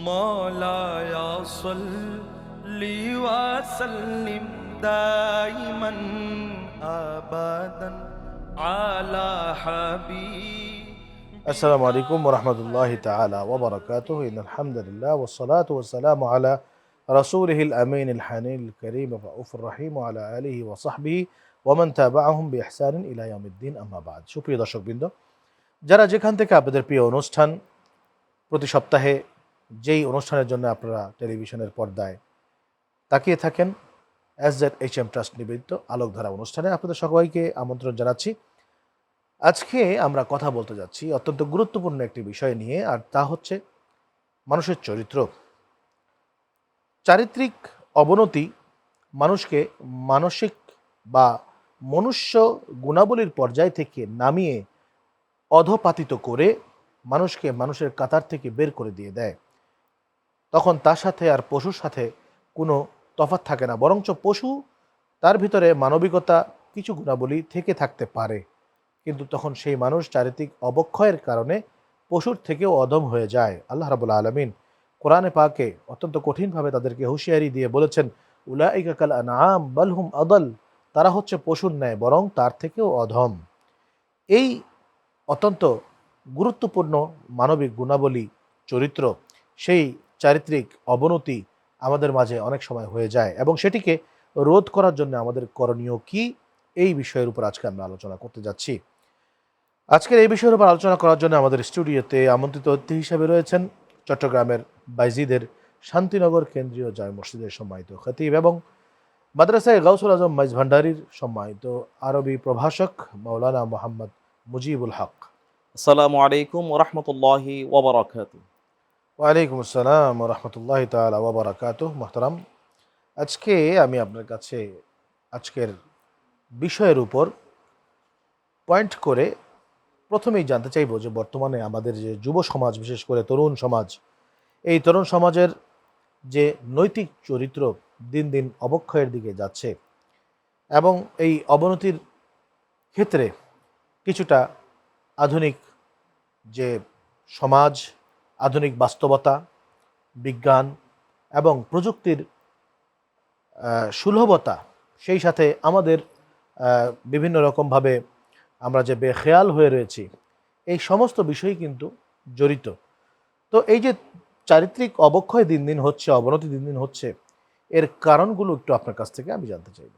مولاي صل وسلم دائما ابدا على حبيب السلام عليكم ورحمة الله تعالى وبركاته إن الحمد لله والصلاة والسلام على رسوله الأمين الحنين الكريم الرؤوف الرحيم وعلى آله وصحبه ومن تابعهم بإحسان إلى يوم الدين أما بعد সুপ্রিয় দর্শকবৃন্দ যারা যেখান থেকে আপনাদের প্রিয় অনুষ্ঠান প্রতি সপ্তাহে যেই অনুষ্ঠানের জন্য আপনারা টেলিভিশনের পর্দায় তাকিয়ে থাকেন S Z H M trust নিবেদিত আলোকধারা অনুষ্ঠানে আপনাদের সবাইকে আমন্ত্রণ জানাচ্ছি। আজকে আমরা কথা বলতে যাচ্ছি অত্যন্ত গুরুত্বপূর্ণ একটি বিষয় নিয়ে, আর তা হচ্ছে মানুষের চরিত্র। চারিত্রিক অবনতি মানুষকে মানসিক বা মনুষ্য গুণাবলীর পর্যায় থেকে নামিয়ে অধপাতিত করে মানুষকে মানুষের কাতার থেকে বের করে দিয়ে দেয়। তখন তার সাথে আর পশুর সাথে কোনো তফাৎ থাকে না। বরঞ্চ পশু তার ভিতরে মানবিকতা কিছু গুণাবলী থেকে থাকতে পারে। কিন্তু তখন সেই মানুষ চারিত্রিক অবক্ষয়ের কারণে পশুর থেকেও অদম হয়ে যায়। আল্লাহ রাবুল্লা আলমিন কোরআনে পাকে অত্যন্ত কঠিনভাবে তাদেরকে হুঁশিয়ারি দিয়ে বলেছেন উলাইকাকাল আনাম বালহুম আদল। তারা হচ্ছে পশুর ন্যায় বরং তার থেকেও অধম। এই অত্যন্ত গুরুত্বপূর্ণ মানবিক গুণাবলী চরিত্র, সেই চারিত্রিক অবনতি আমাদের মাঝে অনেক সময় হয়ে যায় এবং সেটিকে রোধ করার জন্য আমাদের করণীয় কি এই বিষয়ের উপর আজকে আমরা আলোচনা করতে যাচ্ছি। আজকের এই বিষয়ের উপর আলোচনা করার জন্য আমাদের স্টুডিওতে আমন্ত্রিত অতিথি হিসেবে রয়েছেন চট্টগ্রামের বাইজিদের শান্তিনগর কেন্দ্রীয় জায় মসজিদের সম্মানিত খতিব এবং মাদ্রাসায় গাউসুল আজম মাইজ ভান্ডারির সম্মানিত আরবি প্রভাষক মৌলানা মোহাম্মদ মুজিবুল হক। আসসালামু আলাইকুম ওরহমতুল্লাহি ওবরাকাতু ওয়ালাইকুম আসসালাম রহমতুল্লাহ তালা ওবরাকাত মোহতারাম। আজকে আমি আপনার কাছে আজকের বিষয়ের উপর পয়েন্ট করে প্রথমেই জানতে চাইব যে বর্তমানে আমাদের যে যুব সমাজ, বিশেষ করে তরুণ সমাজ, এই তরুণ সমাজের যে নৈতিক চরিত্র দিন দিন অবক্ষয়ের দিকে যাচ্ছে এবং এই অবনতির ক্ষেত্রে কিছুটা আধুনিক যে সমাজ আধুনিক বাস্তবতা, বিজ্ঞান এবং প্রযুক্তির সুলভতা, সেই সাথে আমাদের বিভিন্ন রকমভাবে আমরা যে বেখেয়াল হয়ে রয়েছি, এই সমস্ত বিষয়ই কিন্তু জড়িত। তো এই যে চারিত্রিক অবক্ষয় দিন দিন হচ্ছে, অবনতি দিন দিন হচ্ছে, এর কারণগুলো একটু আপনার কাছ থেকে আমি জানতে চাইব।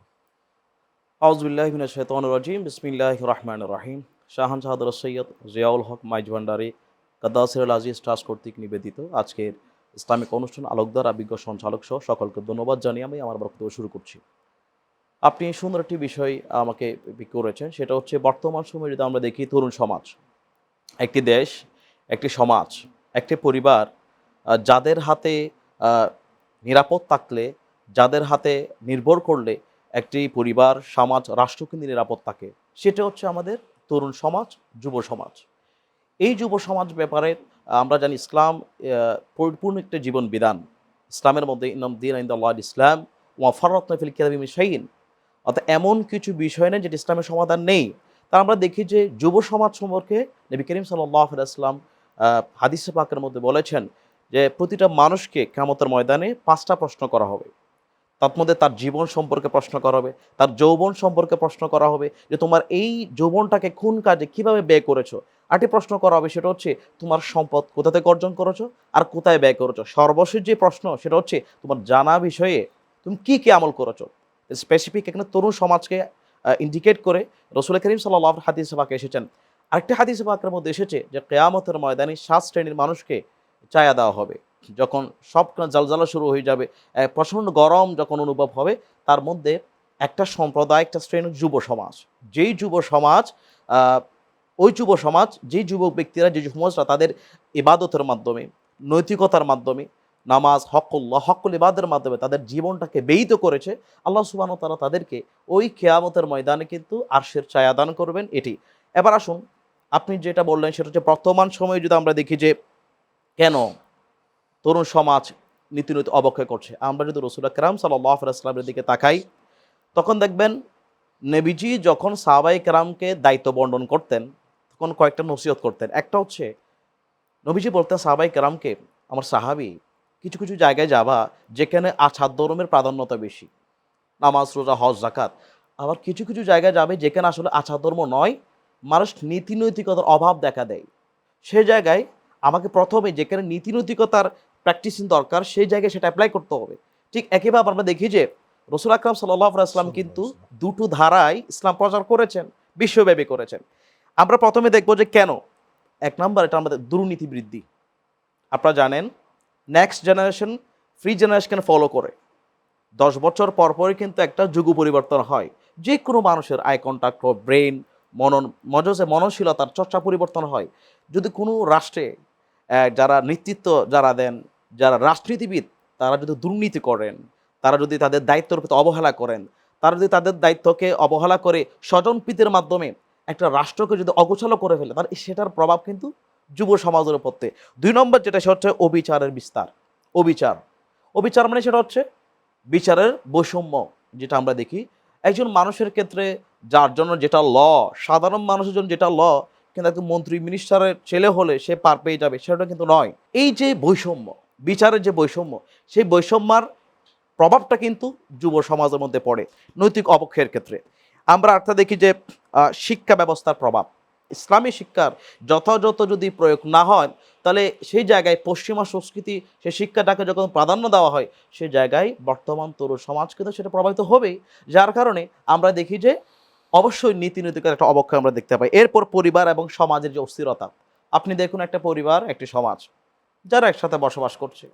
আউজবিল্লাহ শৈতান রাজিম বিসমিল্লাহ রহমান রাহিম। শাহান শাহাদুর সৈয়দ জিয়াউল হক মাইজ ভান্ডারি কাদ্দাসির আজিজ ট্রাস্ট কর্তৃক নিবেদিত আজকের ইসলামিক অনুষ্ঠান আলোকদার অভিজ্ঞ সঞ্চালক সহ সকলকে ধন্যবাদ জানিয়ে আমি আমার বক্তব্য শুরু করছি। আপনি সুন্দর একটি বিষয় আমাকে করেছেন, সেটা হচ্ছে বর্তমান সময়ে যদি আমরা দেখি তরুণ সমাজ, একটি দেশ, একটি সমাজ, একটি পরিবার যাদের হাতে নিরাপদ থাকলে, যাদের হাতে নির্ভর করলে একটি পরিবার, সমাজ, রাষ্ট্র কিন্তু নিরাপদ থাকে, সেটা হচ্ছে আমাদের তরুণ সমাজ, যুব সমাজ। এই যুব সমাজ ব্যাপারে আমরা জানি ইসলাম পরিপূর্ণ একটা জীবন বিধান। ইসলামের মধ্যে ইনাম দিন আল্লাহ ইসলাম ওয়া ফরত নফিল কিরাবিম শাইন অর্থাৎ এমন কিছু বিষয় নেই যেটা ইসলামের সমাধান নেই। তা আমরা দেখি যে যুব সমাজ সম্পর্কে নবী করিম সাল্লাহ আলাইসলাম হাদিসে পাকের মধ্যে বলেছেন যে প্রতিটা মানুষকে কামতের ময়দানে পাঁচটা প্রশ্ন করা হবে। তার মধ্যে তার জীবন সম্পর্কে প্রশ্ন করা হবে, তার যৌবন সম্পর্কে প্রশ্ন করা হবে যে তোমার এই যৌবনটাকে কোন কাজে কীভাবে ব্যয় করেছ আরেকটি প্রশ্ন করা হবে, সেটা হচ্ছে, তোমার সম্পদ কোথা থেকে অর্জন করেছ আর কোথায় ব্যয় করেছ? সর্বশেষ যে প্রশ্ন, সেটা হচ্ছে, তোমার জানা বিষয়ে তুমি কি কি আমল করেছ? স্পেসিফিক এখানে তরুণ সমাজকে ইন্ডিকেট করে রসুল করিম সাল্লাহ হাদিস পাকে এসেছেন। আরেকটি হাদিস পাকের মধ্যে এসেছে যে, কেয়ামতের ময়দানে সাত শ্রেণির মানুষকে চায়া দেওয়া হবে। যখন সব জালজালা শুরু হয়ে যাবে প্রচণ্ড গরম যখন অনুভব হবে, তার মধ্যে একটা সম্প্রদায়, একটা শ্রেণির যুব সমাজ। যেই যুব সমাজ ওই যুব সমাজ, যেই যুবক ব্যক্তিরা, যে সমাজরা তাদের ইবাদতের মাধ্যমে, নৈতিকতার মাধ্যমে, নামাজ, হকুল্লাহ, হকুল ইবাদের মাধ্যমে তাদের জীবনটাকে ব্যয়িত করেছে, আল্লাহ সুবাহ তারা তাদেরকে ওই কেয়ামতের ময়দানে কিন্তু আরশের ছায়া দান করবেন এটি। এবার আসুন, আপনি যেটা বললেন সেটা হচ্ছে বর্তমান সময়ে যদি আমরা দেখি যে কেন তরুণ সমাজ নীতিনীতি অবক্ষয় করছে, আমরা যদি রসুল আকরাম সাল্লাহ দিকে তাকাই, তখন দেখবেন নেবিজি যখন সাহাবাই কেরামকে দায়িত্ব বন্টন করতেন তখন কয়েকটা নসিহত করতেন। একটা হচ্ছে নবীজি বলতেন সাহাবাই কেরামকে আমার সাহাবি কিছু কিছু জায়গায় যাবা যেখানে আছাদ ধর্মের প্রাধান্যতা বেশি। নামাজ রোজা হজ জাকাত আবার কিছু কিছু জায়গায় যাবে যেখানে আসলে আছাদ ধর্ম নয় মানুষ নীতি নৈতিকতার অভাব দেখা দেয়। সে জায়গায় আমাকে প্রথমে যেখানে নীতি নৈতিকতার প্র্যাকটিসিং দরকার সেই জায়গায় সেটা অ্যাপ্লাই করতে হবে। ঠিক একইভাবে আমরা দেখি যে রসুল আকরাম সাল্লাম কিন্তু দুটো ধারায় ইসলাম প্রচার করেছেন বিশ্বব্যাপী করেছেন। আমরা প্রথমে দেখব যে কেন? এক নম্বর, এটা আমাদের দুর্নীতি বৃদ্ধি। আপনারা জানেন next generation free generation follow করে। দশ বছর পর পরই কিন্তু একটা যুগ পরিবর্তন হয়। যে কোনো মানুষের আই কন্ট্যাক্ট হোক ব্রেন মনন মজজে মননশীলতার চর্চা পরিবর্তন হয়। যদি কোনো রাষ্ট্রে যারা নেতৃত্ব যারা দেন, যারা রাজনীতিবিদ তারা যদি দুর্নীতি করেন, তারা যদি তাদের দায়িত্বের প্রতি অবহেলা করেন, তারা যদি তাদের দায়িত্বকে অবহেলা করে স্বজনপ্রীতির মাধ্যমে একটা রাষ্ট্রকে যদি অগোছালো করে ফেলে, তাহলে সেটার প্রভাব কিন্তু যুব সমাজের থেকে। দুই নম্বর যেটা, সেটা হচ্ছে অবিচারের বিস্তার। অবিচার। অবিচার মানে সেটা হচ্ছে বিচারের বৈষম্য, যেটা আমরা দেখি। একজন মানুষের ক্ষেত্রে যার জন্য যেটা ল, সাধারণ মানুষের জন্য যেটা ল, কিন্তু একজন মন্ত্রী মিনিস্টারের ছেলে হলে সে পার পেয়ে যাবে, সেটা কিন্তু নয়। এই যে বৈষম্য, বিচারের যে বৈষম্য, সেই বৈষম্যার প্রভাবটা কিন্তু যুব সমাজের মধ্যে পড়ে, নৈতিক অবক্ষয়ের ক্ষেত্রে। আমরা একটা দেখি যে শিক্ষা ব্যবস্থার প্রভাব। ইসলামী শিক্ষার যথাযথ যদি প্রয়োগ না হয়, তাহলে সেই জায়গায় পশ্চিমা সংস্কৃতি সেই শিক্ষাটাকে যখন প্রাধান্য দেওয়া হয়, সেই জায়গায় বর্তমান তরুণ সমাজ কিন্তু সেটা প্রভাবিত হবেই। যার কারণে আমরা দেখি যে, অবশ্যই নীতি নৈতিকার একটা অবক্ষয় আমরা দেখতে পাই। এরপর পরিবার এবং সমাজের যে অস্থিরতা। আপনি দেখুন একটা পরিবার, একটি সমাজ, যারা একসাথে বসবাস করছে।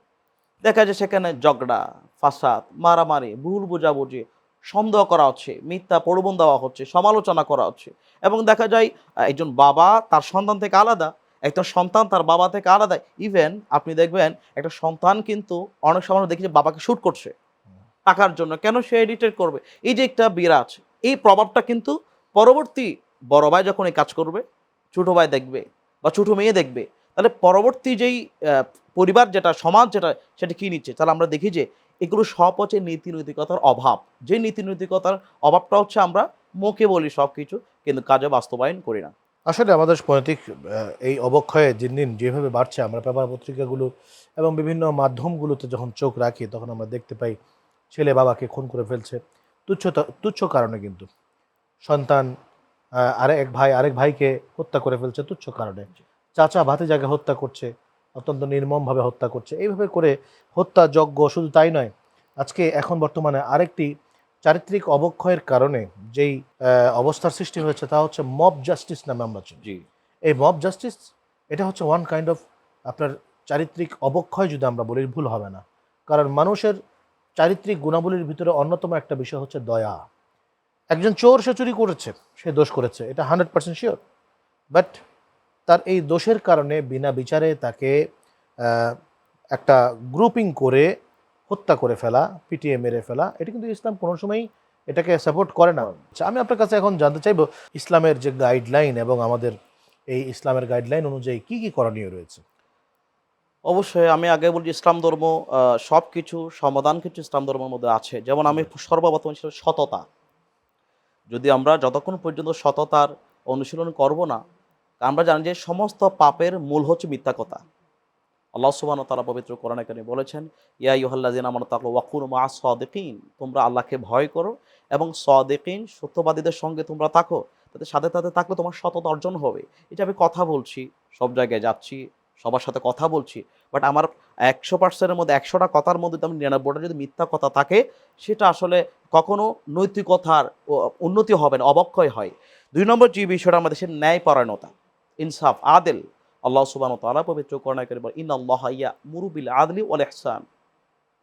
দেখা যায় সেখানে ঝগড়া, ফাসাদ, মারামারি, ভুল বোঝাবুঝি সন্দেহ করা হচ্ছে, মিথ্যা প্রলোভন দেওয়া হচ্ছে, সমালোচনা করা হচ্ছে। এবং দেখা যায় একজন বাবা তার সন্তান থেকে আলাদা, একটা সন্তান তার বাবা থেকে আলাদা। ইভেন আপনি দেখবেন, একটা সন্তান কিন্তু অনেক সময় দেখি যে বাবাকে শ্যুট করছে টাকার জন্য। কেন সে এডিটেড করবে? এই যে একটা বিরাজ, এই প্রভাবটা কিন্তু পরবর্তী বড় ভাই যখন এই কাজ করবে, ছোটো ভাই দেখবে বা ছোটো মেয়ে দেখবে, তাহলে পরবর্তী যেই পরিবার যেটা, সমাজ যেটা, সেটা কি নিচ্ছে? তাহলে আমরা দেখি যে এগুলো সব হচ্ছে নীতি নৈতিকতার অভাব। যে নীতি নৈতিকতার অভাবটা হচ্ছে আমরা মুখে বলি সব কিছু কিন্তু কাজে বাস্তবায়ন করি না। আসলে আমাদের পৈতৃক এই অবক্ষয়ে দিন দিন যেভাবে বাড়ছে, আমরা পেপার পত্রিকাগুলো এবং বিভিন্ন মাধ্যমগুলোতে যখন চোখ রাখি, তখন আমরা দেখতে পাই ছেলে বাবাকে খুন করে ফেলছে। তুচ্ছ তুচ্ছ কারণে কিন্তু। সন্তান আরেক ভাই, আরেক ভাইকে হত্যা করে ফেলছে তুচ্ছ কারণে। চাচা ভাতিজাকে হত্যা করছে। অত্যন্ত নির্মমভাবে হত্যা করছে। এইভাবে করে হত্যা যজ্ঞ শুধু তাই নয় আজকে এখন বর্তমানে আরেকটি চারিত্রিক অবক্ষয়ের কারণে যেই অবস্থার সৃষ্টি হয়েছে তা হচ্ছে মব জাস্টিস নামে আমরা চিনি। জি। এই মব জাস্টিস এটা হচ্ছে ওয়ান কাইন্ড অফ আপনার চারিত্রিক অবক্ষয় যদি আমরা বলি ভুল হবে না। কারণ মানুষের চারিত্রিক গুণাবলীর ভিতরে অন্যতম একটা বিষয় হচ্ছে দয়া। একজন চোর সে চুরি করেছে সে দোষ করেছে এটা হান্ড্রেড পার্সেন্ট শিওর বাট তার এই দোষের কারণে বিনা বিচারে তাকে একটা গ্রুপিং করে হত্যা করে ফেলা পিটিয়ে মেরে ফেলা। এটা কিন্তু ইসলাম কোনো সময়ই এটাকে সাপোর্ট করে না। আচ্ছা, আমি আপনার কাছে এখন জানতে চাইব ইসলামের যে গাইডলাইন এবং আমাদের এই ইসলামের গাইডলাইন অনুযায়ী কি কি করণীয় রয়েছে? অবশ্যই আমি আগে বলছি ইসলাম ধর্ম সব কিছু সমাধান কিছু ইসলাম ধর্মের মধ্যে আছে। যেমন আমি সর্বপ্রথম ছিল সততা। যদি আমরা যতক্ষণ পর্যন্ত সততার অনুশীলন করব না আমরা জানি যে সমস্ত পাপের মূল হচ্ছে মিথ্যা কথা। আল্লাহ ওয়া তাআলা পবিত্র কোরআনে কারিমে বলেছেন, ইয়া আইয়ুহাল্লাযিনা আমানু তাকুল্লাহ ওয়াকুনু মা'আস সাদিকিন, তোমরা আল্লাহকে ভয় করো এবং সাদিকিন, সত্যবাদীদের সঙ্গে তোমরা থাকো তাদের সাথে সাথে থাকলে তোমার সততা অর্জন হবে। এটা আমি কথা বলছি, সব জায়গায় যাচ্ছি, সবার সাথে কথা বলছি বাট আমার একশো পার্সেন্টের মধ্যে, একশোটা কথার মধ্যে আমি নিরানব্বইটা যদি মিথ্যা কথা থাকে, সেটা আসলে কখনো নৈতিকতার উন্নতি হবে না, অবক্ষয় হয়। দুই নম্বর যে বিষয়টা আমাদের দেশের ন্যায়পরায়ণতা। ইনসাফ আদেল। আল্লাহ সুবান তালা পবিত্র করণা করে বলে ইন আল্লাহ ইয়া মুরুবিল আদলি ওয়াল ইহসান।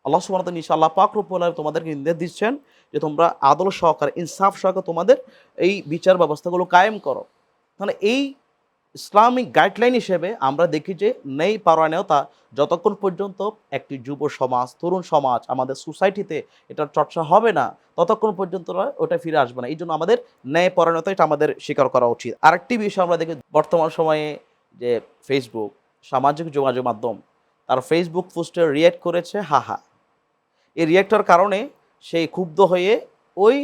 আল্লাহ সুবান নিশা আল্লাহ পাক রব্বুল তোমাদেরকে নির্দেশ দিচ্ছেন যে তোমরা আদল সহকারে, ইনসাফ সহকারে তোমাদের এই বিচার ব্যবস্থাগুলো কায়েম করো। তাহলে এই ইসলামিক গাইডলাইন হিসেবে আমরা দেখি যে নেই পারায়ণতা যতক্ষণ পর্যন্ত একটি যুব সমাজ, তরুণ সমাজ আমাদের সোসাইটিতে এটার চর্চা হবে না, ততক্ষণ পর্যন্ত ওটা ফিরে আসবে না। এই জন্য আমাদের ন্যায় পরায়ণতা এটা আমাদের স্বীকার করা উচিত। আরেকটি বিষয় আমরা দেখি বর্তমান সময়ে যে ফেসবুক সামাজিক যোগাযোগ মাধ্যম, তার ফেসবুক পোস্টে রিয়েক্ট করেছে হাহা এই রিয়েক্টর কারণে সেই ক্ষুব্ধ হয়ে ওই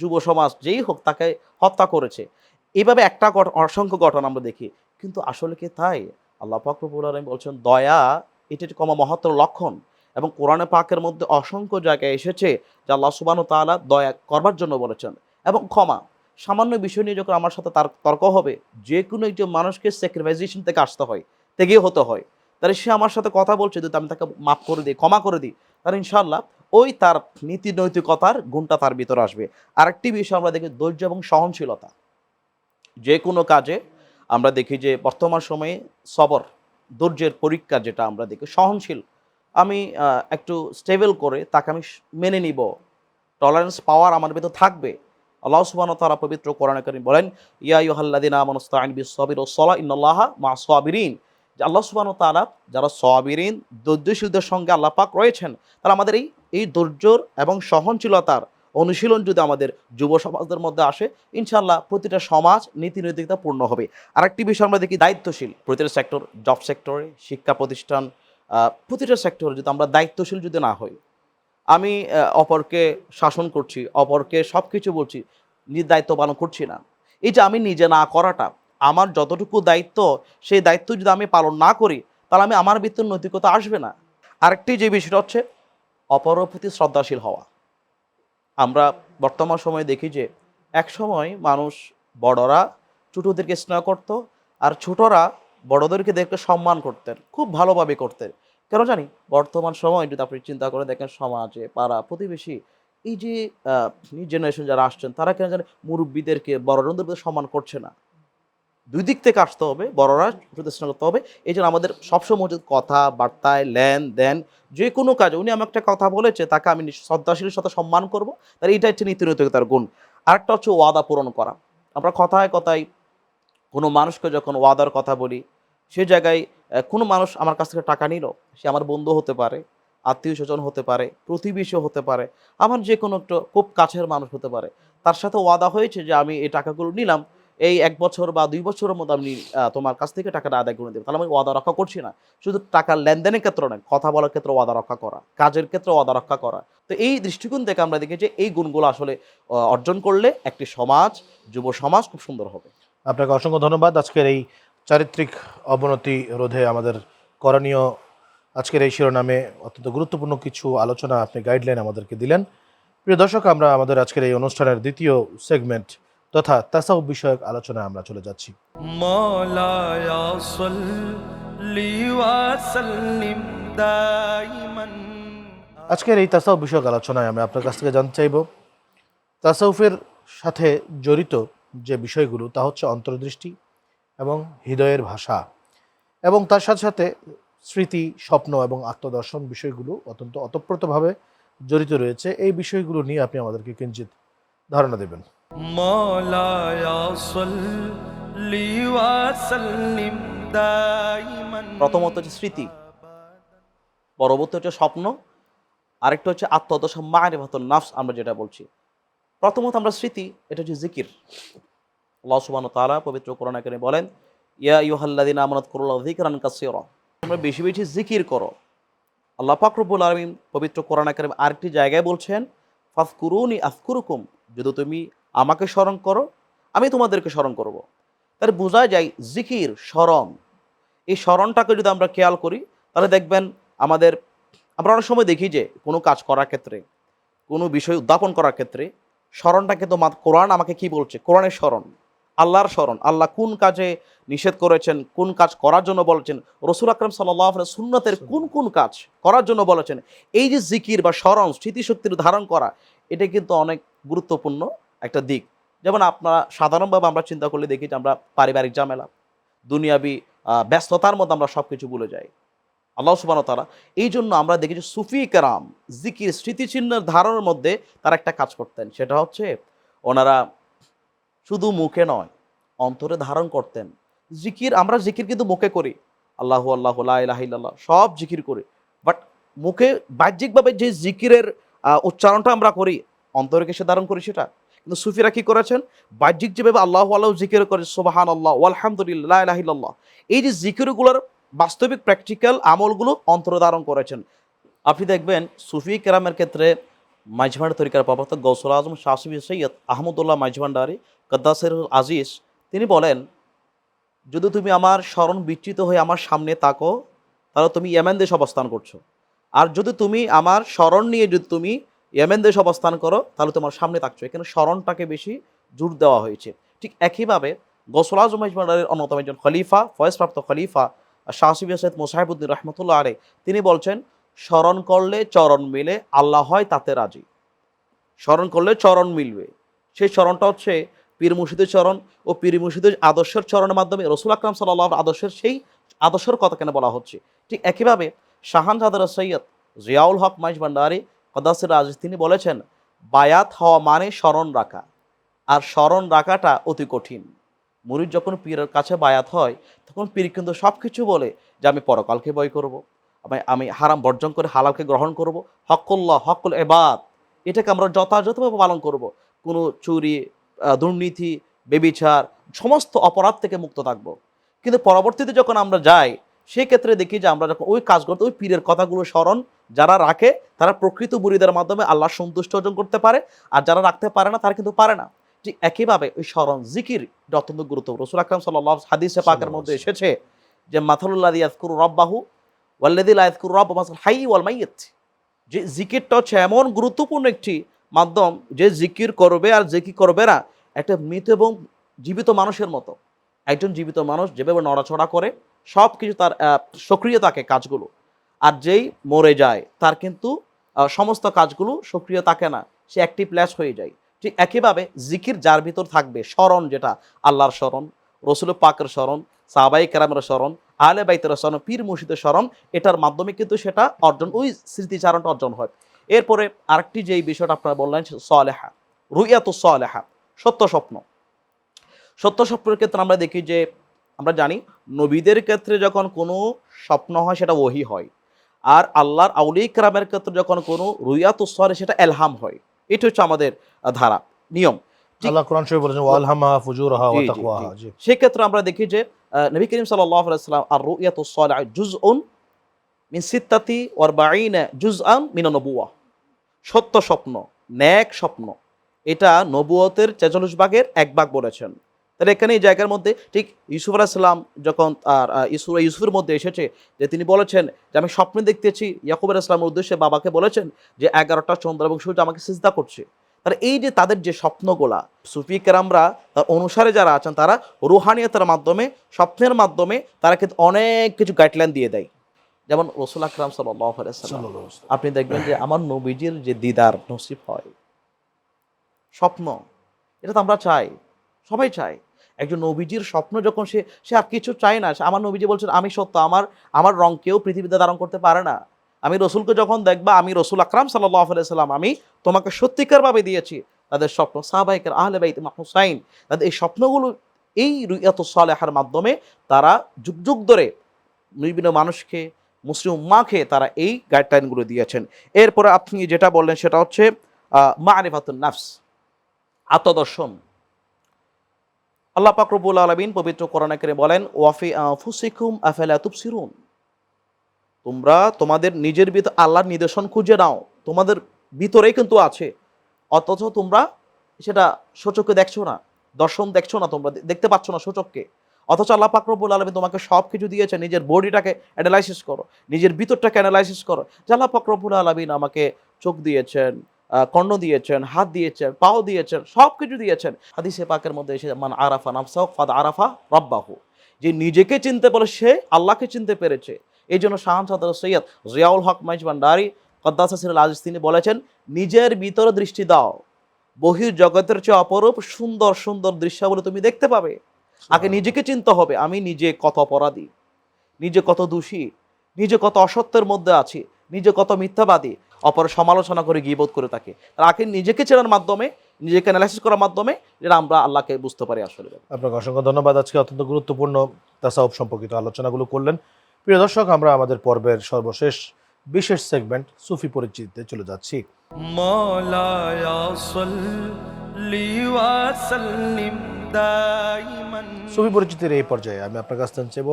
যুব সমাজ যেই হোক তাকে হত্যা করেছে। এইভাবে একটা অসংখ্য ঘটনা আমরা দেখি। কিন্তু আসলে কি তাই? আল্লাহ ফাকরুল আলম বলছেন, দয়া, এটি একটি কমা মহত্তর লক্ষণ। এবং কোরআনে পাকের মধ্যে অসংখ্য জায়গায় এসেছে যে আল্লাহ সুবাহ তাআলা দয়া করবার জন্য বলেছেন। এবং ক্ষমা, সামান্য বিষয় নিয়ে যখন আমার সাথে তার, তর্ক হবে, যে কোনো একজন মানুষকে স্যাক্রিফাইজেশন থেকে আসতে হয়, থেকে হতে হয়। তাহলে সে আমার সাথে কথা বলছে, যদি আমি তাকে মাফ করে দিই, ক্ষমা করে দিই, তাহলে ইনশাল্লাহ ওই তার নীতি নৈতিকতার গুণটা তার ভিতরে আসবে। আরেকটি বিষয় আমরা দেখি, ধৈর্য এবং সহনশীলতা। যে কোনো কাজে আমরা দেখি যে বর্তমান সময়ে সবর, ধৈর্যের পরীক্ষা যেটা আমরা দেখি, সহনশীল। আমি একটু স্টেবল করে তাকে আমি মেনে নিব। টলারেন্স পাওয়ার আমার ভিতর থাকবে। আল্লাহ ওয়া তাআলা পবিত্র কোরআনে কারীম বলেন, ইয়া আইয়ুহাল্লাযিনা আমানুস্তাঈন বিস-সাবির ওয়াস-সালাহ, ইন্নাল্লাহা মা'আস-সাবিরিন। যে আল্লাহ ওয়া তাআলা, যারা সাবিরিন, ধৈর্যশীলদের সঙ্গে আল্লাহ পাক রয়েছেন, তারা আমাদের এই এই ধৈর্যর এবং সহনশীলতার অনুশীলন যদি আমাদের যুব সমাজদের মধ্যে আসে ইনশাল্লাহ প্রতিটা সমাজ নীতি নৈতিকতা পূর্ণ হবে। আরেকটি বিষয় আমরা দেখি, দায়িত্বশীল। প্রতিটা সেক্টর জব সেক্টরে শিক্ষা প্রতিষ্ঠান প্রতিটা সেক্টরে যদি আমরা দায়িত্বশীল যদি না হই, আমি অপরকে শাসন করছি, অপরকে সব কিছু বলছি নিজ দায়িত্ব পালন করছি না। এই যে আমি নিজে না করাটা, আমার যতটুকু দায়িত্ব, সেই দায়িত্ব যদি আমি পালন না করি, তাহলে আমি আমার ভিতর নৈতিকতা আসবে না। আরেকটি যে বিষয়টা হচ্ছে, অপরের প্রতি শ্রদ্ধাশীল হওয়া। আমরা বর্তমান সময়ে দেখি যে এক সময় মানুষ বড়রা ছোটোদেরকে স্নেহ করত আর ছোটরা বড়দেরকে দেখে সম্মান করতেন, খুব ভালোভাবে করতেন। কেন জানি? বর্তমান সময় যদি আপনি চিন্তা করে দেখেন সমাজে, পাড়া, প্রতিবেশী, এই যে নিউ জেনারেশন যারা আসছেন, তারা কেন জানে মুরব্বীদেরকে বড়জনদের সম্মান করছে না। দুই দিক থেকে আসতে হবে, বড়রা স্নেহ করতে হবে। এই জন্য আমাদের সবসময় যে কথা, বার্তায়, লেন, দেন, যে কোনো কাজে। উনি আমাকে একটা কথা বলেছে, তাকে আমি শ্রদ্ধাশীলের সাথে সম্মান করব। তাহলে এটা হচ্ছে নীতি নৈতিকতার গুণ। আরেকটা হচ্ছে ওয়াদা পূরণ করা। আমরা কথায় কথায় কোনো মানুষকে যখন ওয়াদার কথা বলি, সে জায়গায় কোনো মানুষ আমার কাছ থেকে টাকা নিল, সে আমার বন্ধু হতে পারে, আত্মীয় স্বজন হতে পারে, প্রতিবেশী হতে পারে, আমার যে কোনো একটু খুব কাছের মানুষ হতে পারে। তার সাথে ওয়াদা হয়েছে যে আমি এই টাকাগুলো নিলাম এই এক বছর বা দুই বছরের মধ্যে আমি তোমার কাছ থেকে টাকাটা আদায় করে দেবো। তাহলে আমি ওয়াদা রক্ষা করছি না। শুধু টাকার লেনদেনের ক্ষেত্রে নয়, কথা বলার ক্ষেত্রে ওয়াদা রক্ষা করা, কাজের ক্ষেত্রে ওয়াদা রক্ষা করা। তো এই দৃষ্টিকোণ থেকে আমরা দেখি যে এই গুণগুলো আসলে অর্জন করলে একটি সমাজ, যুব সমাজ খুব সুন্দর হবে। আপনাকে অসংখ্য ধন্যবাদ আজকের এই চারিত্রিক অবনতি রোধে আমাদের করণীয় আজকের এই শিরোনামে অত্যন্ত গুরুত্বপূর্ণ কিছু আলোচনা আপনি গাইডলাইন আমাদেরকে দিলেন। প্রিয় দর্শক, আমরা আমাদের আজকের এই অনুষ্ঠানের দ্বিতীয় সেগমেন্ট তথা তাসাউ বিষয়ক আলোচনায় আমরা চলে যাচ্ছি। আজকের এই তাসাউ বিষয়ক আলোচনায় আমরা আপনার কাছ থেকে জানতে চাইব তাসাউফের সাথে জড়িত যে বিষয়গুলো তা হচ্ছে অন্তর্দৃষ্টি এবং হৃদয়ের ভাষা এবং তার সাথে সাথে স্মৃতি স্বপ্ন এবং আত্মদর্শন বিষয়গুলো অত্যন্ত অতপ্রতভাবে জড়িত রয়েছে। এই বিষয়গুলো নিয়ে আপনি আমাদেরকে কিঞ্চিত ধারণা দেবেন। প্রথমত হচ্ছে স্মৃতি, পরবর্তী হচ্ছে স্বপ্ন, আরেকটা হচ্ছে আত্মদশা মায়ের ভাত নাফস আমরা যেটা বলছি। প্রথমত আমরা স্মৃতি, এটা হচ্ছে জিকির। আল্লাহ তারা পবিত্র করোনা কেন বলেন, ইয়া ইউহাল্লাদিন আমরাত করুল্লাহ জিকরান কাসির। তোমরা বেশি বেশি জিকির করো। আল্লাহ ফাকরুবুল আলমিন পবিত্র কোরআন আকারে আরেকটি জায়গায় বলছেন ফাফকুরুনি আফকুরুকুম যদি তুমি আমাকে স্মরণ করো, আমি তোমাদেরকে স্মরণ করব। তাহলে বোঝা যায় জিকির, স্মরণ। এই স্মরণটাকে যদি আমরা খেয়াল করি, তাহলে দেখবেন আমাদের, আমরা অনেক সময় দেখি যে কোনো কাজ করার ক্ষেত্রে, কোনো বিষয় উদ্যাপন করার ক্ষেত্রে স্মরণটা কিন্তু কোরআন আমাকে কি বলছে? কোরআনের স্মরণ, আল্লাহর স্মরণ। আল্লাহ কোন কাজে নিষেধ করেছেন, কোন কাজ করার জন্য বলেছেন, রসুল আকরম সাল্লাহ সুন্নতের কোন কোন কাজ করার জন্য বলেছেন। এই যে জিকির বা স্মরণ, স্মৃতিশক্তির ধারণ করা, এটা কিন্তু অনেক গুরুত্বপূর্ণ। একটা দিক। যেমন আপনারা সাধারণভাবে আমরা চিন্তা করলে দেখি যে আমরা পারিবারিক ঝামেলা, দুনিয়াবি ব্যস্ততার মধ্যে আমরা সব কিছু ভুলে যাই। আল্লাহ সুবান তারা এই জন্য আমরা দেখি যে সুফি কেরাম জিকির স্মৃতিচিহ্নের ধারণের মধ্যে তারা একটা কাজ করতেন। সেটা হচ্ছে ওনারা শুধু মুখে নয়, অন্তরে ধারণ করতেন। জিকির, আমরা জিকির কিন্তু মুখে করি। আল্লাহু আল্লাহ লাহ সব জিকির করি। বাট মুখে বাহ্যিকভাবে যে জিকিরের উচ্চারণটা আমরা করি, অন্তরে সে ধারণ করি সেটা? কিন্তু সুফিরা কি করেছেন? বাহ্যিক যেভাবে আল্লাহ আল্লাহ জিকির করে সোবাহান আল্লাহ আলহামদুলিল্লাহ লাহিল্লাহ এই যে জিকিরগুলোর বাস্তবিক প্র্যাকটিক্যাল আমলগুলো অন্তরে ধারণ করেছেন। আপনি দেখবেন সুফি কেরামের ক্ষেত্রে মাঝভান্ডার তরিকার প্রবর্তক গৌসুল আজম শাহসুফি সৈয়দ আহমদুল্লাহ মাঝভান্ডারি কদ্দাসের আজিজ। তিনি বলেন, যদি তুমি আমার স্মরণ বিচ্যুত হয়ে আমার সামনে তাকো তাহলে তুমি ইয়েমেন দেশে অবস্থান করছ। আর যদি তুমি আমার স্মরণ নিয়ে যদি তুমি ইয়েমেন দেশে অবস্থান করো, তাহলে তোমার সামনে থাকছো। এখানে স্মরণটাকে বেশি জোর দেওয়া হয়েছে। ঠিক একইভাবে গোসল আজম ইজমানের অন্যতম একজন খলিফা, ফয়েজপ্রাপ্ত খলিফা শাহসিবি সৈয়দ মোসাহিবুদ্দিন রহমতুল্লাহ আলী তিনি বলছেন, স্মরণ করলে চরণ মিলে, আল্লাহ হয় তাতে রাজি। স্মরণ করলে চরণ মিলবে। সেই চরণটা হচ্ছে পীর মুর্শিদের চরণ ও পীর মুর্শিদের আদর্শের চরণের মাধ্যমে রসুল আকরাম সাল্লাহ আদর্শের সেই আদর্শের কথা কেন বলা হচ্ছে? ঠিক একইভাবে শাহান জাদার সৈয়দ জিয়াউল হক মাইজ ভান্ডারি কদাসির রাজ তিনি বলেছেন, বায়াত হওয়া মানে স্মরণ রাখা, আর স্মরণ রাখাটা অতি কঠিন। মুরিদ যখন পীরের কাছে বায়াত হয়, তখন পীর কিন্তু সব কিছু বলে যে, আমি পরকালকে বয় করব, আমি আমি হারাম বর্জন করে হালালকে গ্রহণ করব হকুল্লাহ হকুল এবাদ এটাকে আমরা যথাযথভাবে পালন করব। কোনো চুরি দুর্নীতি, বেবিচার, সমস্ত অপরাধ থেকে মুক্ত থাকব। কিন্তু পরবর্তীতে যখন আমরা যাই সেই ক্ষেত্রে দেখি যে, আমরা যখন ওই কাজ করতে ওই পীরের কথাগুলো স্মরণ যারা রাখে, তারা প্রকৃত মুরিদের মাধ্যমে আল্লাহ সন্তুষ্ট অর্জন করতে পারে, আর যারা রাখতে পারে না, তারা কিন্তু পারে না। ঠিক একইভাবে ওই স্মরণ, জিকির অত্যন্ত গুরুত্বপূর্ণ। রসুল আকরাম সাল্লাহ হাদিসে পাকের মধ্যে এসেছে যে মাথালুল্লাহ ইয়াজকুর রব্বাহু ওয়াল্লাদি লায়াজকুর রব মাসাল হাই ওয়াল মাইয়াত যে জিকিরটা হচ্ছে এমন গুরুত্বপূর্ণ একটি মাধ্যম যে জিকির করবে আর জিকির করবে না, একটা মৃত এবং জীবিত মানুষের মতো। একজন জীবিত মানুষ যেভাবে নড়াচড়া করে সব কিছু তার সক্রিয় থাকে কাজগুলো। আর যেই মরে যায়, তার কিন্তু সমস্ত কাজগুলো সক্রিয় থাকে না। সে অ্যাক্টিভ ল্যাস হয়ে যায়। ঠিক একইভাবে জিকির যার ভিতর থাকবে, স্মরণ যেটা, আল্লাহর স্মরণ রসুল পাকের স্মরণ সাহাবাই কেরামের স্মরণ আলে বাইতের স্মরণ, পীর মুর্শিদের স্মরণ, এটার মাধ্যমে কিন্তু সেটা অর্জন, ওই স্মৃতিচারণটা অর্জন হয়। এরপরে আরেকটি যেই বিষয়টা আপনারা বললেন সলেহা রুইয়াত সলেহা, সত্য স্বপ্ন। সত্য স্বপ্নের ক্ষেত্রে আমরা দেখি যে, আমরা জানি, নবীদের ক্ষেত্রে যখন কোনো স্বপ্ন হয়, সেটা ওহি হয়। আর আল্লাহর আউলি ইকরামের ক্ষেত্রে যখন কোনো রুইয়াত সরে সেটা এলহাম হয় এটা হচ্ছে আমাদের ধারা নিয়ম। আল্লাহ কোরআন শরীফ বলেছেন ওয়ালহামা ফুজুরহা ওয়া জি, জি, তাকওয়াহা জি। সেক্ষেত্রে আমরা দেখি যে নবী করিম সাল্লাহ আলাইসাল্লাম আর রুইয়াত সলে জুজ উন মিন সিত্তাতি মিন নবুয়া সত্য স্বপ্ন ন্যাক স্বপ্ন। এটা নবুয়তের ছেচল্লিশ ভাগের এক ভাগ বলেছেন। তাহলে এখানে এই জায়গার মধ্যে ঠিক ইউসুফ আলাইসাল্লাম যখন আহ, ইউসুফ ইউসুফের মধ্যে এসেছে যে তিনি বলেছেন যে আমি স্বপ্নে দেখতেছি ইয়াকুব আলাইসলামের উদ্দেশ্যে বাবাকে বলেছেন যে এগারোটা চন্দ্র এবং সূর্য আমাকে সিজদা করছে। তাহলে এই যে তাদের যে স্বপ্নগুলা সুফি কেরামরা তার অনুসারে যারা আছেন তারা রুহানিয়তের মাধ্যমে স্বপ্নের মাধ্যমে তারা কিন্তু অনেক কিছু গাইডলাইন দিয়ে দেয়। যেমন রসুল আকরাম ওয়াসাল্লাম। আপনি দেখবেন যে আমার নবীজির যে দিদার নসিব হয় স্বপ্ন এটা তো আমরা চাই সবাই চাই একজন নবীজির স্বপ্ন যখন সে সে আর কিছু চায় না আমার নবীজি বলছেন, আমি সত্য, আমার আমার রং কেউ পৃথিবীতে ধারণ করতে পারে না। আমি রসুলকে যখন দেখবা, আমি রসুল আকরাম সাল্লাম আমি তোমাকে সত্যিকারভাবে দিয়েছি। তাদের স্বপ্ন, সাহবাইকের আহলে বাইত হুসাইন, তাদের এই স্বপ্নগুলো, এই রুইয়াত সালেহার মাধ্যমে তারা যুগ যুগ ধরে বিভিন্ন মানুষকে, মুসলিম মাকে তারা এই গাইডলাইনগুলো দিয়েছেন। এরপরে আপনি যেটা বললেন সেটা হচ্ছে মা আরিফাতুল নাফস, আত্মদর্শন। আল্লাহ পাক রব্বুল আলামিন পবিত্র কোরআনে করে বলেন, ওয়াফি আনফুসিকুম আফালা তুবসিরুন? তোমরা তোমাদের নিজের ভিতর আল্লাহর নিদর্শন খুঁজে নাও। তোমাদের ভিতরেই কিন্তু আছে। অথচ তোমরা সেটা সূচককে দেখছ না, দর্শন দেখছ না তোমরা দেখতে পাচ্ছ না সূচককে। অথচ আল্লাহ পাক রব্বুল আলামিন তোমাকে সব কিছু দিয়েছে। নিজের বডিটাকে অ্যানালাইসিস করো, নিজের ভিতরটাকে অ্যানালাইসিস করো। যে আল্লাহ পাক রব্বুল আলামিন আমাকে চোখ দিয়েছেন কর্ণ দিয়েছেন হাত দিয়েছেন পাও দিয়েছেন সব কিছু দিয়েছেন। হাদিসে পাকের মধ্যে এসে মান আরাফা নাফসাহ ফাদ আরাফা রব্বাহু। যে নিজেকে চিনতে পারে সে আল্লাহকে চিনতে পেরেছে। এই জন্য শাহান সাদর সৈয়দ জিয়াউল হক মাইজ ভান্ডারি কদ্দাস আজিজ তিনি বলেছেন নিজের ভিতরে দৃষ্টি দাও। বহির জগতের চেয়ে অপরূপ সুন্দর সুন্দর দৃশ্যাবলী তুমি দেখতে পাবে। আগে নিজেকে চিনতে হবে আমি নিজে কত অপরাধী নিজে কত দোষী নিজে কত অসত্যের মধ্যে আছি। নিজে কত মিথ্যাবাদী অপর সমালোচনা করে গিয়ে বোধ করে থাকে। তাকে নিজেকে চেনার মাধ্যমে নিজেকে অ্যানালাইসিস করার মাধ্যমে যেটা আমরা আল্লাহকে বুঝতে পারি আসলে। আপনাকে অসংখ্য ধন্যবাদ। আজকে অত্যন্ত গুরুত্বপূর্ণ তাসাউফ সম্পর্কিত আলোচনাগুলো করলেন। প্রিয় দর্শক আমরা আমাদের পর্বের সর্বশেষ বিশেষ সেগমেন্ট সুফি পরিচিতিতে চলে যাচ্ছি। সুফি পরিচিতির এই পর্যায়ে আমি আপনার কাছ থেকে চাইব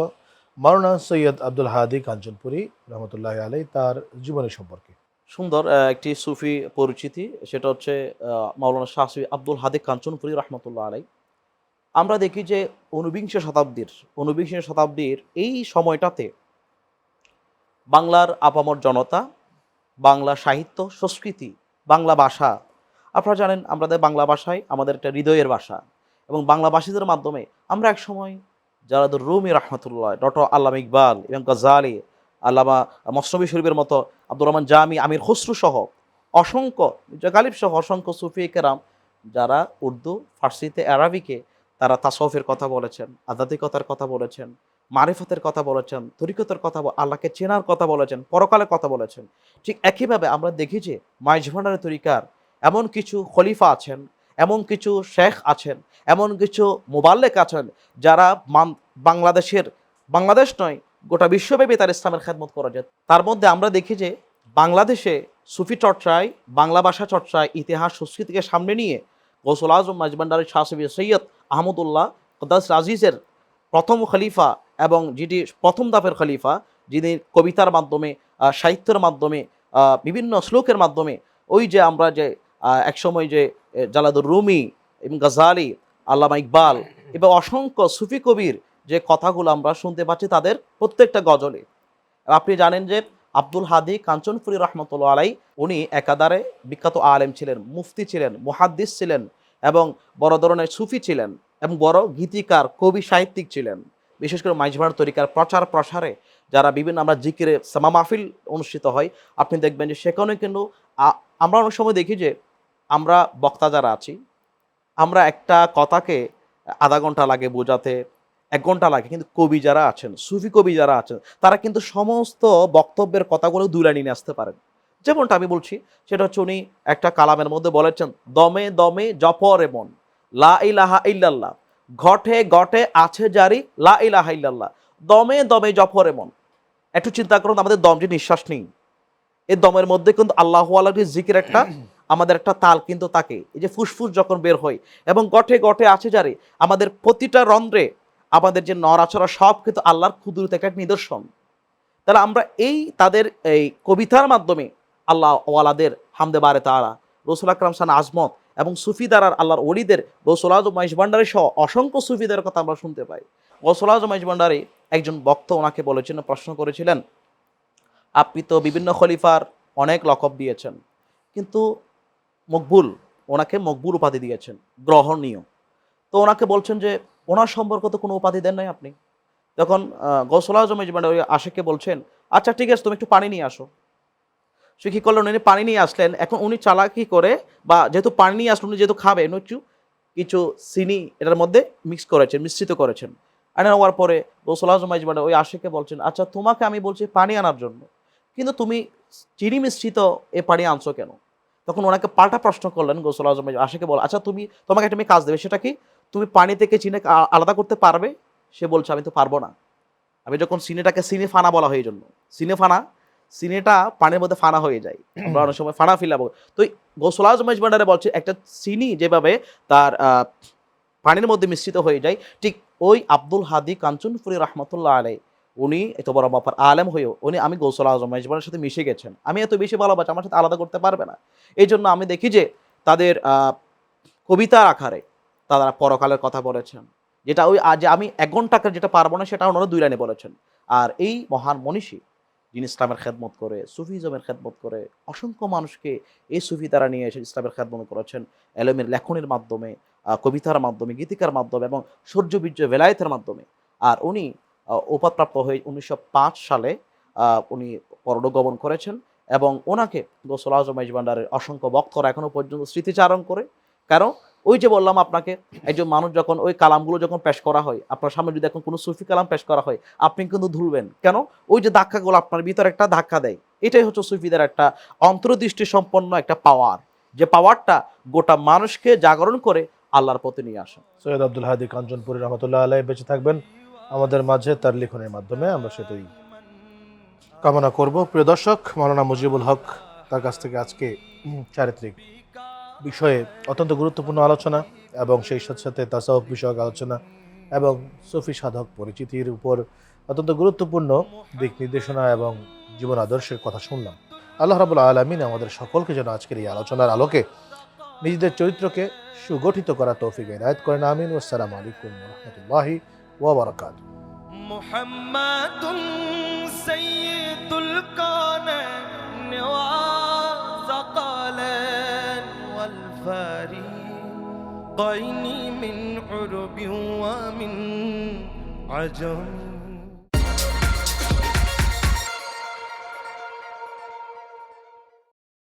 মাওলানা সৈয়দ আব্দুল হাদি কাঞ্চনপুরি রহমতুল্লাহ আলাই তার জীবনী সম্পর্কে। সুন্দর একটি সুফি পরিচিতি, সেটা হচ্ছে মাওলানা শাহসি আব্দুল হাদিক কাঞ্চনপুরি রহমতুল্লাহ আলাই আমরা দেখি যে ঊনবিংশ শতাব্দীর ঊনবিংশ শতাব্দীর এই সময়টাতে বাংলার আপামর জনতা, বাংলা সাহিত্য, সংস্কৃতি, বাংলা ভাষা, আপনারা জানেন আমাদের বাংলা ভাষায় আমাদের একটা হৃদয়ের ভাষা এবং বাংলাভাষীদের মাধ্যমে আমরা এক যারা রুমি রহমতুল্লাহ, ডক্টর আল্লাম ইকবাল এবং গজালি আল্লামা মসনবী শরীফের মতো আব্দুর রহমান জামি, আমির খসরু সহ অসংখ্য গালিব সহ অসংখ্য সুফি কেরাম যারা উর্দু, ফার্সিতে, আরবিকে তারা তাসফের কথা বলেছেন, আধ্যাত্মিকতার কথা বলেছেন, মারিফতের কথা বলেছেন, তরিকতের কথা আল্লাহকে চেনার কথা বলেছেন, পরকালের কথা বলেছেন। ঠিক একইভাবে আমরা দেখি যে মাইজভান্ডারের তরিকার এমন কিছু খলিফা আছেন এমন কিছু শেখ আছেন, এমন কিছু মোবাল্লেক আছেন যারা বাংলাদেশের, বাংলাদেশ নয়, গোটা বিশ্বব্যাপী তার ইসলামের খেদমত করা যায়। তার মধ্যে আমরা দেখি যে বাংলাদেশে সুফি চর্চায়, বাংলা ভাষা চর্চায় ইতিহাস, সংস্কৃতিকে সামনে নিয়ে গৌসুল আজম মাজবান্ডারি শাহসবি সৈয়দ আহমদুল্লাহ কদাস আজিজের প্রথম খলিফা এবং যেটি প্রথম দাফের খলিফা, যিনি কবিতার মাধ্যমে সাহিত্যের মাধ্যমে বিভিন্ন শ্লোকের মাধ্যমে ওই যে আমরা যে একসময় যে জালাদুর রুমি এবং গাজালি আল্লামা ইকবাল এবং অসংখ্য সুফি কবির যে কথাগুলো আমরা শুনতে পাচ্ছি তাদের প্রত্যেকটা গজলে। আপনি জানেন যে, আব্দুল হাদি কাঞ্চনপুরি রহমতুল্লাহ আলাই উনি একাধারে বিখ্যাত আলেম ছিলেন, মুফতি ছিলেন, মুহাদ্দিস ছিলেন এবং বড় ধরনের সুফি ছিলেন এবং বড় গীতিকার, কবি, সাহিত্যিক ছিলেন। বিশেষ করে মাইজভার তরিকার প্রচার প্রসারে যারা বিভিন্ন আমরা জিকিরে সামা মাহফিল অনুষ্ঠিত হয়, আপনি দেখবেন যে সেখানে কিন্তু আমরা অনেক সময় দেখি যে আমরা বক্তা যারা আছি, আমরা একটা কথাকে আধা ঘণ্টা লাগে বোঝাতে, এক ঘণ্টা লাগে, কিন্তু কবি যারা আছেন, সুফি কবি যারা আছেন, তারা কিন্তু সমস্ত বক্তব্যের কথাগুলো লাইনে নিয়ে আসতে পারেন। যেমনটা আমি বলছি, সেটা হচ্ছে উনি একটা কালামের মধ্যে বলেছেন, দমে দমে জপর এমন লা ইলাহা ইল্লাল্লাহ, ঘটে ঘটে আছে জারি লা ইলাহা ইল্লাল্লাহ, দমে দমে জপর এমন একটু চিন্তা করুন, আমাদের দম যে নিঃশ্বাস নেই এই দমের মধ্যে কিন্তু আল্লাহ আল্লাহর জিকির একটা আমাদের একটা তাল কিন্তু তাকে, এই যে ফুসফুস যখন বের হয়, এবং গঠে গঠে আছে যারে, আমাদের প্রতিটা রন্ধ্রে আমাদের যে নড়াচড়া সব কিন্তু আল্লাহর ক্ষুদ্রত একটা নিদর্শন। তাহলে আমরা এই তাদের এই কবিতার মাধ্যমে আল্লাহ ওয়ালাদের হামদে বারে তারা রসুল আকরাম সান আজমত এবং সুফিদারার আল্লাহর ওলিদের গৌসল আজম মাইশ ভান্ডারী সহ অসংখ্য সুফিদের কথা আমরা শুনতে পাই। গৌসল আজম মাইশ ভান্ডারী একজন বক্ত ওনাকে বলেছেন, প্রশ্ন করেছিলেন, আপনি তো বিভিন্ন খলিফার অনেক লকব দিয়েছেন, কিন্তু মকবুল, ওনাকে মকবুল উপাধি দিয়েছেন, গ্রহণীয়। তো ওনাকে বলছেন যে, ওনার সম্পর্ক তো কোনো উপাধি দেন নাই আপনি। তখন গৌসল আজম মানে ওই আশেকে বলছেন আচ্ছা ঠিক আছে, তুমি একটু পানি নিয়ে আসো। সে কী করলেন, উনি পানি নিয়ে আসলেন। এখন উনি চালাকি করে বা যেহেতু পানি নিয়ে আসলেন, উনি যেহেতু খাবে একটু, কিছু চিনি এটার মধ্যে মিক্স করেছেন, মিশ্রিত করেছেন। আনে হওয়ার পরে গৌসল আজম ইজমান্ডার ওই আশেকে বলছেন আচ্ছা তোমাকে আমি বলছি পানি আনার জন্য, কিন্তু তুমি চিনি মিশ্রিত এ পানি আনছো কেন? তখন ওনাকে পাল্টা প্রশ্ন করলেন গোসল আজম আশেকে বল আচ্ছা তুমি, তোমাকে একটা আমি কাজ দেবে, সেটা কি? তুমি পানি থেকে চিনে আলাদা করতে পারবে? সে বলছে, আমি তো পারব না। আমি যখন সিনেটাকে সিনে ফানা বলা হয় জন্য সিনে ফানা, সিনেটা পানির মধ্যে ফানা হয়ে যায়। আমরা অনেক সময় ফানা ফিলাবো তো গোসল আজম ইজমান্ডারে বলছে, একটা চিনি যেভাবে তার পানির মধ্যে মিশ্রিত হয়ে যায়, ঠিক ওই আব্দুল হাদি কাঞ্চনপুরি রহমতুল্লাহ আলাই উনি এত বড় বাপার আলেম হয়েও উনি আমি গৌসল আজম ইজমানের সাথে মিশে গেছেন। আমি এত বেশি ভালোবাসি, আমার সাথে আলাদা করতে পারবে না। এই জন্য আমি দেখি যে তাদের কবিতার আকারে তারা পরকালের কথা বলেছেন। যেটা ওই আজ আমি এক ঘন্টাকে যেটা পারব না সেটা ওনারা দুই লাইনে বলেছেন। আর এই মহান মনীষী যিনি ইসলামের খেদমত করে, সুফিজমের খেদমত করে, অসংখ্য মানুষকে এই সুফি তারা নিয়ে এসে ইসলামের খেদমত করেছেন। এলমের লেখনের মাধ্যমে কবিতার মাধ্যমে, গীতিকার মাধ্যমে এবং সূর্যবীর্য বেলায়েতের মাধ্যমে। আর উনি আহ, উপাধপ্রাপ্ত হয়ে উনিশশো পাঁচ সালে উনি পরলোকগমন করেছেন এবং ওনাকে গোসল আজম ভান্ডারের অসংখ্য বক্তরা এখনও পর্যন্ত স্মৃতিচারণ করে। কারণ ওই যে বললাম আপনাকে একজন মানুষ যখন ওই কালামগুলো যখন পেশ করা হয় আপনার সামনে যদি এখন কোনো সুফি কালাম পেশ করা হয় আপনি কিন্তু ধুলবেন। কেন? ওই যে ধাক্কাগুলো আপনার ভিতরে একটা ধাক্কা দেয়। এটাই হচ্ছে সুফিদের একটা অন্তর্দৃষ্টি সম্পন্ন একটা পাওয়ার যে পাওয়ারটা গোটা মানুষকে জাগরণ করে আল্লাহর পথে নিয়ে আসে। সৈয়দ আব্দুল হাদি কাঞ্চনপুরি রহমতুল্লাহ আলাই বেঁচে থাকবেন। আমাদের মাঝে তার লিখনের মাধ্যমে আমরা সেটাই কামনা করব। প্রিয় দর্শক মাওলানা মুজিবুল হক তার কাছ থেকে আজকে চারিত্রিক বিষয়ে অত্যন্ত গুরুত্বপূর্ণ আলোচনা এবং সেই সাথে সাথে তাসাউফ বিষয়ক আলোচনা এবং সুফি সাধক পরিচিতির উপর অত্যন্ত গুরুত্বপূর্ণ দিক নির্দেশনা এবং জীবন আদর্শের কথা শুনলাম। আল্লাহ রাবুল আলমিন আমাদের সকলকে যেন আজকের এই আলোচনার আলোকে নিজেদের চরিত্রকে সুগঠিত করা তৌফিক এনায়ত করেন। আমিন। আসসালামু আলাইকুম রহমতুল্লাহি وبركاته. محمد سيد الكونين والفاري والفريقين من عرب ومن عجم.